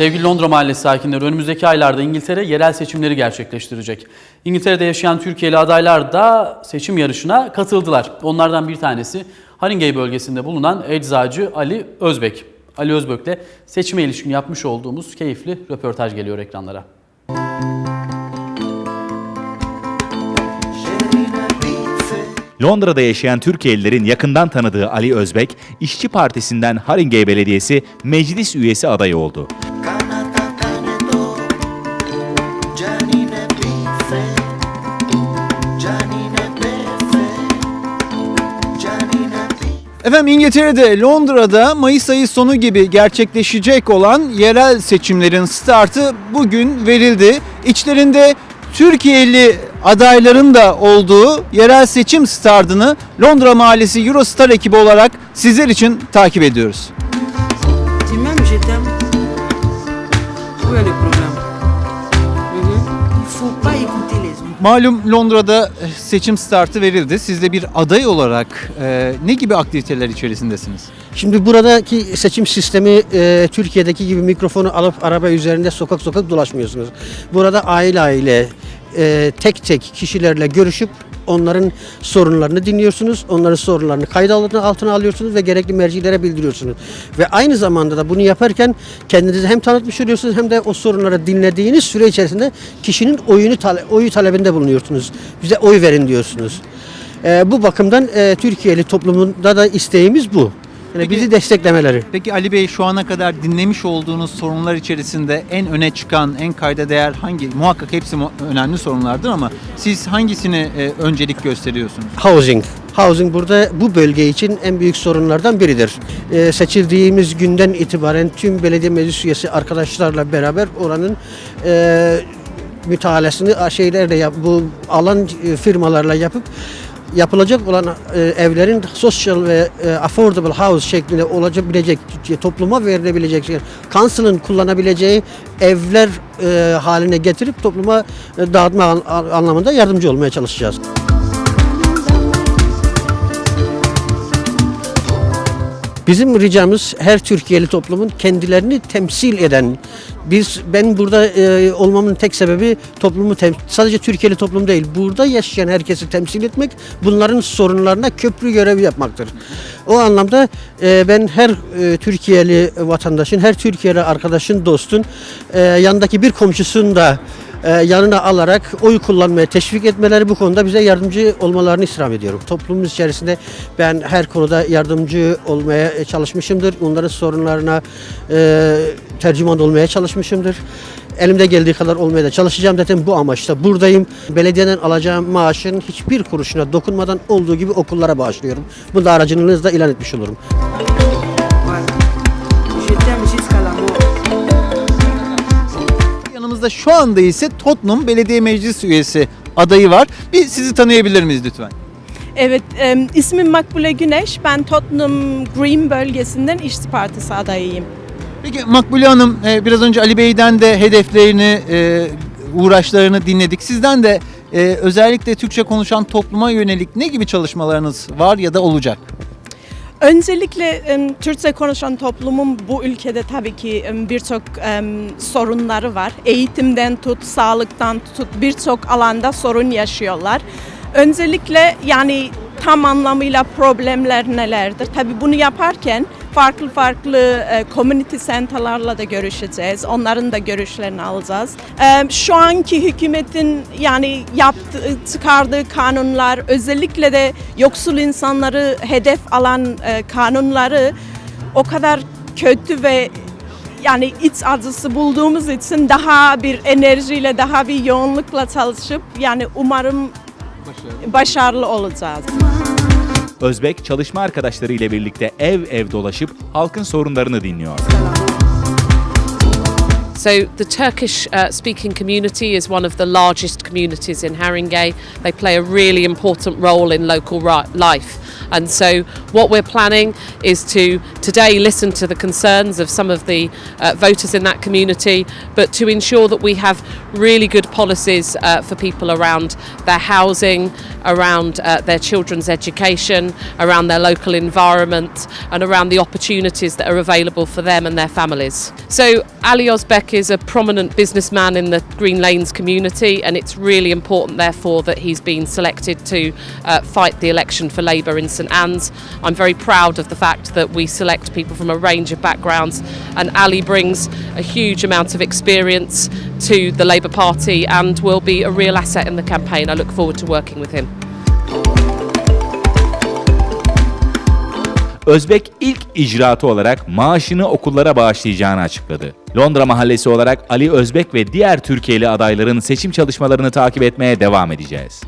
Sevgili Londra Mahallesi sakinleri önümüzdeki aylarda İngiltere yerel seçimleri gerçekleştirecek. İngiltere'de yaşayan Türkiye'li adaylar da seçim yarışına katıldılar. Onlardan bir tanesi Haringey bölgesinde bulunan eczacı Ali Özbek. Ali Özbek'le seçime ilişkin yapmış olduğumuz keyifli röportaj geliyor ekranlara. Londra'da yaşayan Türkiye'lilerin yakından tanıdığı Ali Özbek, İşçi Partisi'nden Haringey Belediyesi meclis üyesi adayı oldu. Efendim İngiltere'de Londra'da Mayıs ayı sonu gibi gerçekleşecek olan yerel seçimlerin startı bugün verildi. İçlerinde Türkiye'li adayların da olduğu yerel seçim startını Londra Mahallesi Eurostar ekibi olarak sizler için takip ediyoruz. Malum Londra'da eh, seçim startı verildi. Siz de bir aday olarak eh, ne gibi aktiviteler içerisindesiniz? Şimdi buradaki seçim sistemi e, Türkiye'deki gibi mikrofonu alıp araba üzerinde sokak sokak dolaşmıyorsunuz. Burada aile aile e, tek tek kişilerle görüşüp onların sorunlarını dinliyorsunuz. Onların sorunlarını kayıt altına, alıyorsunuz ve gerekli mercilere bildiriyorsunuz. Ve aynı zamanda da bunu yaparken kendinizi hem tanıtmış oluyorsunuz hem de o sorunları dinlediğiniz süre içerisinde kişinin oyunu tale- oyu talebinde bulunuyorsunuz. Bize oy verin diyorsunuz. E, bu bakımdan e, Türkiye'li toplumunda da isteğimiz bu. Yani Peki- bizi desteklemeleri. Peki Ali Bey şu ana kadar dinlemiş olduğunuz sorunlar içerisinde en öne çıkan, en kayda değer hangi? Muhakkak hepsi mu- önemli sorunlardır ama siz hangisini e, öncelik gösteriyorsunuz? Housing. Housing burada bu bölge için en büyük sorunlardan biridir. Ee, seçildiğimiz günden itibaren tüm belediye meclis üyesi arkadaşlarla beraber oranın e, mütalesini a, şeylerle yap, bu alan e, firmalarla yapıp yapılacak olan e, evlerin social ve e, affordable house şeklinde olabilecek topluma verilebilecek şey, council'ın kullanabileceği evler e, haline getirip topluma e, dağıtma an- anlamında yardımcı olmaya çalışacağız. Bizim ricamız her Türkiye'li toplumun kendilerini temsil eden biz ben burada e, olmamın tek sebebi toplumu sadece Türkiye'li toplum değil burada yaşayan herkesi temsil etmek bunların sorunlarına köprü görevi yapmaktır. O anlamda e, ben her e, Türkiye'li vatandaşın her Türkiye'li arkadaşın dostun e, yanındaki bir komşusun da e, yanına alarak oy kullanmaya teşvik etmeleri bu konuda bize yardımcı olmalarını istirham ediyorum. Toplumumuz içerisinde ben her konuda yardımcı olmaya çalışmışımdır. Onların sorunlarına e, tercüman olmaya çalışmışımdır. Elimde geldiği kadar olmaya da çalışacağım. Zaten bu amaçla buradayım. Belediyeden alacağım maaşın hiçbir kuruşuna dokunmadan olduğu gibi okullara bağışlıyorum. Bunu da aracılığınızla ilan etmiş olurum. Yanımızda şu anda ise Tottenham Belediye Meclis Üyesi adayı var. Bir sizi tanıyabilir miyiz lütfen? Evet, e, ismim Makbule Güneş. Ben Tottenham Green bölgesinden İşçi Partisi adayıyım. Peki Makbule Hanım e, biraz önce Ali Bey'den de hedeflerini, e, uğraşlarını dinledik. Sizden de e, özellikle Türkçe konuşan topluma yönelik ne gibi çalışmalarınız var ya da olacak? Öncelikle Türkçe konuşan toplumun bu ülkede tabii ki birçok sorunları var. Eğitimden tut, sağlıktan tut birçok alanda sorun yaşıyorlar. Öncelikle yani tam anlamıyla problemler nelerdir? Tabii bunu yaparken farklı farklı e, community center'larla da görüşeceğiz. Onların da görüşlerini alacağız. E, şu anki hükümetin yani yaptığı, çıkardığı kanunlar özellikle de yoksul insanları hedef alan e, kanunları o kadar kötü ve yani iç acısı bulduğumuz için daha bir enerjiyle, daha bir yoğunlukla çalışıp yani umarım başarılı olacağız. Özbek çalışma arkadaşlarıyla birlikte ev ev dolaşıp halkın sorunlarını dinliyor. So the Turkish uh, speaking community is one of the largest communities in Haringey. They play a really important role in local life. And so, what we're planning is to today listen to the concerns of some of the uh, voters in that community, but to ensure that we have really good policies uh, for people around their housing, around uh, their children's education, around their local environment, and around the opportunities that are available for them and their families. So, Ali Osbeck is a prominent businessman in the Green Lanes community, and it's really important, therefore, that he's been selected to uh, fight the election for Labour in St Anne's. I'm very proud of the fact that we select people from a range of backgrounds, and Ali brings a huge amount of experience to the Labour Party and will be a real asset in the campaign. I look forward to working with him. Özbek ilk icraatı olarak maaşını okullara bağışlayacağını açıkladı. Londra Mahallesi olarak Ali Özbek ve diğer Türkiye'li adayların seçim çalışmalarını takip etmeye devam edeceğiz.